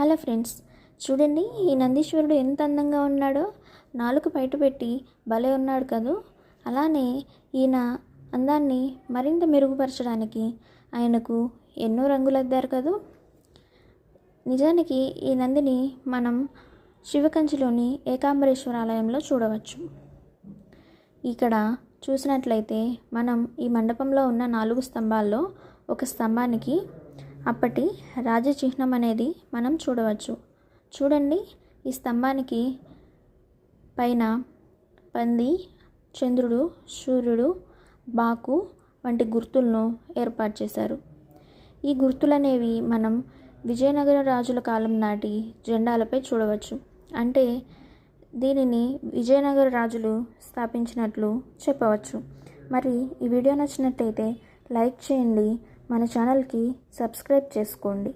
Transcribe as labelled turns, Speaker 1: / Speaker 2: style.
Speaker 1: Hello friends చూడండి ఈ నందీశ్వరుడు ఎంత అందంగా ఉన్నాడో. నాలుగు బయట పెట్టి భలే ఉన్నాడు కదూ. అలానే ఈయన అందాన్ని మరింత మెరుగుపరచడానికి ఆయనకు ఎన్నో రంగులు అద్దారు కదూ. నిజానికి ఈ నందిని మనం శివకంచిలోని ఏకాంబరేశ్వర ఆలయంలో చూడవచ్చు. ఇక్కడ చూసినట్లయితే మనం ఈ మండపంలో ఉన్న నాలుగు స్తంభాల్లో ఒక స్తంభానికి అప్పటి రాజచిహ్నం అనేది మనం చూడవచ్చు. చూడండి ఈ స్తంభానికి పైన పంది చంద్రుడు సూర్యుడు బాకు వంటి గుర్తులను ఏర్పాటు చేశారు. ఈ గుర్తులనేవి మనం విజయనగర రాజుల కాలం నాటి జెండాలపై చూడవచ్చు. అంటే దీనిని విజయనగర రాజులు స్థాపించినట్లు చెప్పవచ్చు. మరి ఈ వీడియో నచ్చినట్టయితే లైక్ చేయండి మన ఛానల్కి సబ్స్క్రైబ్ చేసుకోండి.